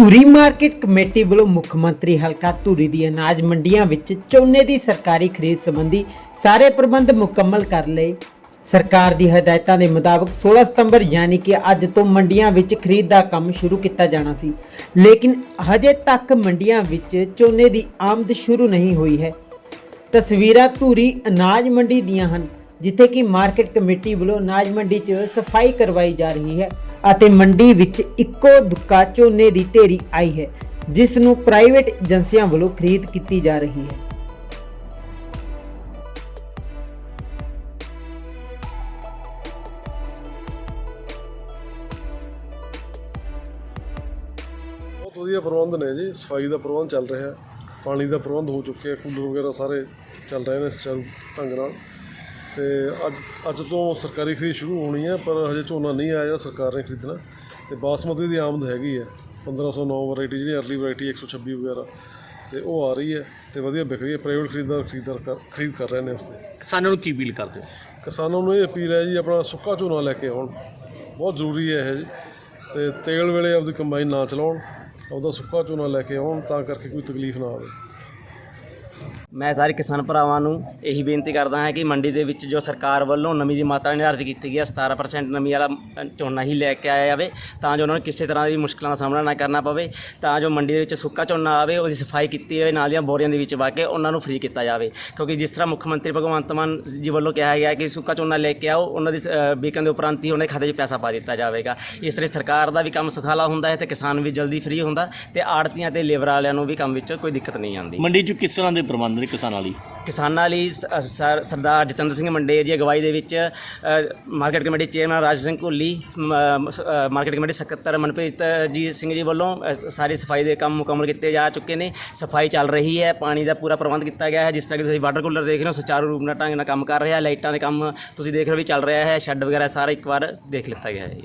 Dhuri market committee ਵੱਲੋਂ ਮੁੱਖ ਮੰਤਰੀ ਹਲਕਾ ਧੂਰੀ ਦੀ ਅਨਾਜ ਮੰਡੀਆਂ ਵਿੱਚ ਝੋਨੇ ਦੀ ਸਰਕਾਰੀ ਖਰੀਦ ਸੰਬੰਧੀ ਸਾਰੇ ਪ੍ਰਬੰਧ ਮੁਕੰਮਲ ਕਰ ਲਏ। ਸਰਕਾਰ ਦੀ ਹਦਾਇਤਾਂ ਦੇ ਮੁਤਾਬਕ 16 ਸਤੰਬਰ ਯਾਨੀ ਕਿ ਅੱਜ ਤੋਂ ਮੰਡੀਆਂ ਵਿੱਚ ਖਰੀਦ ਦਾ ਕੰਮ ਸ਼ੁਰੂ ਕੀਤਾ ਜਾਣਾ ਸੀ। ਲੇਕਿਨ ਹਜੇ ਤੱਕ ਮੰਡੀਆਂ ਵਿੱਚ ਝੋਨੇ ਦੀ ਆਮਦ ਸ਼ੁਰੂ ਨਹੀਂ ਹੋਈ ਹੈ। ਤਸਵੀਰਾਂ ਧੂਰੀ ਅਨਾਜ ਮੰਡੀ ਦੀਆਂ ਹਨ, ਜਿੱਥੇ ਕਿ ਮਾਰਕੀਟ ਕਮੇਟੀ ਵੱਲੋਂ ਅਨਾਜ ਮੰਡੀ 'ਚ ਸਫ਼ਾਈ ਕਰਵਾਈ ਜਾ ਰਹੀ ਹੈ। ਅਤੇ ਮੰਡੀ ਵਿੱਚ ਇੱਕੋ ਦੁੱਕਾ ਝੋਨੇ ਦੀ ਢੇਰੀ ਆਈ ਹੈ, ਜਿਸ ਨੂੰ ਪ੍ਰਾਈਵੇਟ ਏਜੰਸੀਆਂ ਵੱਲੋਂ ਖਰੀਦ ਕੀਤੀ ਜਾ ਰਹੀ ਹੈ। ਬਹੁਤ ਵਧੀਆ ਪ੍ਰਬੰਧ ਨੇ ਜੀ, ਸਫ਼ਾਈ ਦਾ ਪ੍ਰਬੰਧ ਚੱਲ ਰਿਹਾ ਪਾਣੀ ਦਾ ਪ੍ਰਬੰਧ ਹੋ ਚੁੱਕਿਆ ਕੂਲਰ ਵਗੈਰਾ ਸਾਰੇ ਚੱਲ ਰਹੇ ਨੇ ਸੁਚਾਰੂ ਢੰਗ ਨਾਲ। ਤੇ ਅੱਜ ਅੱਜ ਤੋਂ ਸਰਕਾਰੀ ਖਰੀਦ ਸ਼ੁਰੂ ਹੋਣੀ ਹੈ ਪਰ ਹਜੇ ਝੋਨਾ ਨਹੀਂ ਆਇਆ ਸਰਕਾਰ ਨੇ ਖਰੀਦਣਾ। ਤੇ ਬਾਸਮਤੀ ਦੀ ਆਮਦ ਹੈਗੀ ਹੈ 1509 ਵੈਰਾਈਟੀ ਜਿਹੜੀ ਅਰਲੀ ਵੈਰਾਈਟੀ 126 ਵਗੈਰਾ। ਤੇ ਉਹ ਆ ਰਹੀ ਹੈ ਤੇ ਵਧੀਆ ਵਿਕ ਰਹੀ ਹੈ ਪ੍ਰਾਈਵੇਟ ਖਰੀਦਦਾਰ ਖਰੀਦਦਾਰ ਖਰੀਦ ਕਰ ਰਹੇ ਨੇ ਉਸ ਤੇ ਕਿਸਾਨਾਂ ਨੂੰ ਕੀ ਅਪੀਲ ਕਰਦੇ ਹੋ? ਕਿਸਾਨਾਂ ਨੂੰ ਇਹ ਅਪੀਲ ਹੈ ਜੀ ਆਪਣਾ ਸੁੱਕਾ ਝੋਨਾ ਲੈ ਕੇ ਆਉਣ। ਬਹੁਤ ਜ਼ਰੂਰੀ ਹੈ ਇਹ। ਜੀ ਤੇ ਤੇਲ ਵੇਲੇ ਆਪਦੀ ਕੰਬਾਈਨ ਨਾ ਚਲਾਉਣ ਆਪਦਾ ਸੁੱਕਾ ਝੋਨਾ ਲੈ ਕੇ ਆਉਣ ਤਾਂ ਕਰਕੇ ਕੋਈ ਤਕਲੀਫ ਨਾ ਆਵੇ। ਮੈਂ ਸਾਰੇ ਕਿਸਾਨ ਭਰਾਵਾਂ ਨੂੰ ਇਹੀ ਬੇਨਤੀ ਕਰਦਾ ਹਾਂ ਕਿ ਮੰਡੀ ਦੇ ਵਿੱਚ ਜੋ ਸਰਕਾਰ ਵੱਲੋਂ ਨਮੀ ਦੀ ਮਾਤਰਾ ਨਿਰਧਾਰਿਤ ਕੀਤੀ ਗਈ ਹੈ 17% ਨਮੀ ਵਾਲਾ ਝੋਨਾ ਹੀ ਲੈ ਕੇ ਆਇਆ ਜਾਵੇ ਤਾਂ ਜੋ ਉਹਨਾਂ ਨੂੰ ਕਿਸੇ ਤਰ੍ਹਾਂ ਦੀ ਮੁਸ਼ਕਲਾਂ ਦਾ ਸਾਹਮਣਾ ਨਾ ਕਰਨਾ ਪਵੇ ਤਾਂ ਜੋ ਮੰਡੀ ਦੇ ਵਿੱਚ ਸੁੱਕਾ ਝੋਨਾ ਆਵੇ ਉਹਦੀ ਸਫ਼ਾਈ ਕੀਤੀ ਜਾਵੇ ਨਾਲ ਦੀਆਂ ਬੋਰੀਆਂ ਦੇ ਵਿੱਚ ਪਾ ਕੇ ਉਹਨਾਂ ਨੂੰ ਫ੍ਰੀ ਕੀਤਾ ਜਾਵੇ। ਕਿਉਂਕਿ ਜਿਸ ਤਰ੍ਹਾਂ ਮੁੱਖ ਮੰਤਰੀ ਭਗਵੰਤ ਮਾਨ ਜੀ ਵੱਲੋਂ ਕਿਹਾ ਗਿਆ ਕਿ ਸੁੱਕਾ ਝੋਨਾ ਲੈ ਕੇ ਆਓ ਉਹਨਾਂ ਦੀ ਅ, ਵਿਕਣ ਦੇ ਉਪਰੰਤ ਹੀ ਉਹਨਾਂ ਦੇ ਖਾਤੇ 'ਚ ਪੈਸਾ ਪਾ ਦਿੱਤਾ ਜਾਵੇਗਾ। ਇਸ ਤਰ੍ਹਾਂ ਸਰਕਾਰ ਦਾ ਵੀ ਕੰਮ ਸੁਖਾਲਾ ਹੁੰਦਾ ਹੈ ਤੇ ਕਿਸਾਨ ਵੀ ਜਲਦੀ ਫ੍ਰੀ ਹੁੰਦਾ ਤੇ ਆੜਤੀਆਂ ਤੇ ਲੇਬਰ ਵਾਲਿਆਂ ਨੂੰ ਵੀ ਕੰਮ ਵਿੱਚ ਕੋਈ ਦਿੱਕਤ ਨਹੀਂ ਆਉਂਦੀ। ਮੰਡੀ 'ਚ ਕਿਸ ਤਰ੍ਹਾਂ ਦੇ ਪ੍ਰਬੰਧ ਨੇ ਕਿਸਾਨਾਂ ਲਈ? ਕਿਸਾਨਾਂ ਲਈ ਸ- ਅ, ਸਰ- ਸਰਦਾਰ ਜਤਿੰਦਰ ਸਿੰਘ ਮੰਡੇ ਜੀ ਅਗਵਾਈ ਦੇ ਵਿੱਚ ਅ, market committee chairman Raj Singh Ghulli ਮ- ਮ- ਸ- ਅ, ਮਾਰਕੀਟ ਕਮੇਟੀ ਸਕੱਤਰ ਮਨਪ੍ਰੀਤ ਜੀ ਸਿੰਘ ਜੀ ਵੱਲੋਂ ਅ, ਸ- ਸਾਰੀ ਸਫ਼ਾਈ ਦੇ ਕੰਮ ਮੁਕੰਮਲ ਕੀਤੇ ਜਾ ਚੁੱਕੇ ਨੇ। ਸਫ਼ਾਈ ਚੱਲ ਰਹੀ ਹੈ ਪਾਣੀ ਦਾ ਪੂਰਾ ਪ੍ਰਬੰਧ ਕੀਤਾ ਗਿਆ ਹੈ ਜਿਸ ਤਰ੍ਹਾਂ ਕਿ ਤੁਸੀਂ ਵਾਟਰ ਕੂਲਰ ਦੇਖ ਰਹੇ ਹੋ ਸੁਚਾਰੂ ਰੂਪ ਨਾਲ ਢੰਗ ਨਾਲ ਕੰਮ ਕਰ ਰਿਹਾ ਲਾਈਟਾਂ ਦੇ ਕੰਮ ਤੁਸੀਂ ਦੇਖ ਰਹੇ ਹੋ ਵੀ ਚੱਲ ਰਿਹਾ ਹੈ ਸ਼ੈੱਡ ਵਗੈਰਾ ਸਾਰਾ ਇੱਕ ਵਾਰ ਦੇਖ ਲਿੱਤਾ ਗਿਆ ਹੈ। ਜੀ